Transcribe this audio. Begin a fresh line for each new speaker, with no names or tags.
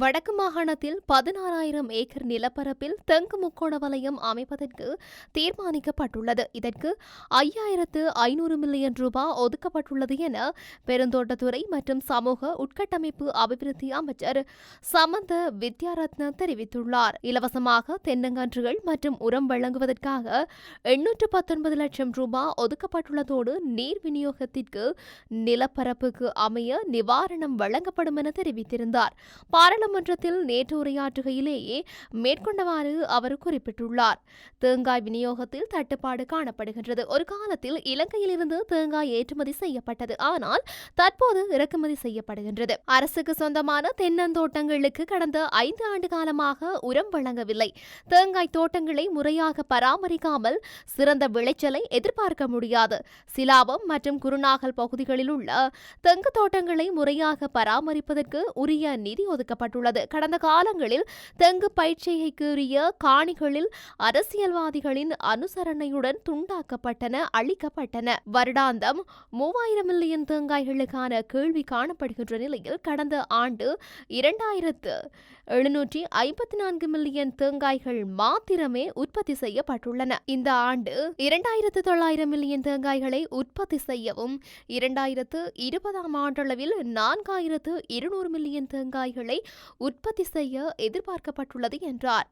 வடக்கு மாகாணத்தில் பதினாறாயிரம் ஏக்கர் நிலப்பரப்பில் தெங்கு முக்கோண வலயம் அமைப்பதற்கு தீர்மானிக்கப்பட்டுள்ளது. இதற்கு ஐயாயிரத்து ஐநூறு மில்லியன் ரூபாய் ஒதுக்கப்பட்டுள்ளது என பெருந்தோட்டத்துறை மற்றும் சமூக உட்கட்டமைப்பு அபிவிருத்தி அமைச்சர் சமந்த வித்யாரத்ன தெரிவித்துள்ளார். இலவசமாக தென்னங்கன்றுகள் மற்றும் உரம் வழங்குவதற்காக எண்ணூற்று பத்தொன்பது லட்சம் ரூபாய் ஒதுக்கப்பட்டுள்ளதோடு நீர் விநியோகத்திற்கு நிலப்பரப்புக்கு அமைய நிவாரணம் வழங்கப்படும் என தெரிவித்திருந்தார். நாடாளுமன்றத்தில் நேற்று உரையாற்றுகையிலேயே மேற்கொண்டவாறு அவர் குறிப்பிட்டுள்ளார். தேங்காய் விநியோகத்தில் தட்டுப்பாடு காணப்படுகின்றது. ஒரு காலத்தில் இலங்கையிலிருந்து தேங்காய் ஏற்றுமதி செய்யப்பட்டது. ஆனால் தற்போது இறக்குமதி செய்யப்படுகின்றது. அரசுக்கு சொந்தமான தென்னந்தோட்டங்களுக்கு கடந்த ஐந்து ஆண்டு காலமாக உரம் வழங்கவில்லை. தேங்காய் தோட்டங்களை முறையாக பராமரிக்காமல் சிறந்த விளைச்சலை எதிர்பார்க்க முடியாது. சிலாபம் மற்றும் குருநாகல் பகுதிகளில் உள்ள தெங்கு தோட்டங்களை முறையாக பராமரிப்பதற்கு உரிய நிதி ஒதுக்கப்பட்டது ஒதுக்கப்பட்டுள்ளது கடந்த காலங்களில் தெங்கு பயிற்சியைக்குரிய காணிகளில் அரசியல்வாதிகளின் அனுசரணையுடன் துண்டாக்கப்பட்டன அளிக்கப்பட்டன வருடாந்தம் மூவாயிரம் மில்லியன் தேங்காய்களுக்கான கேள்வி காணப்படுகின்ற நிலையில் கடந்த ஆண்டு இரண்டாயிரத்து எழுநூற்றி ஐம்பத்தி நான்கு மில்லியன் தேங்காய்கள் மாத்திரமே உற்பத்தி செய்யப்பட்டுள்ளன. இந்த ஆண்டு இரண்டாயிரத்து தொள்ளாயிரம் மில்லியன் தேங்காய்களை உற்பத்தி செய்யவும் இரண்டாயிரத்து இருபதாம் ஆண்டளவில் நான்காயிரத்து இருநூறு மில்லியன் தேங்காய்களை உற்பத்தி செய்ய எதிர்பார்க்கப்பட்டுள்ளது என்றார்.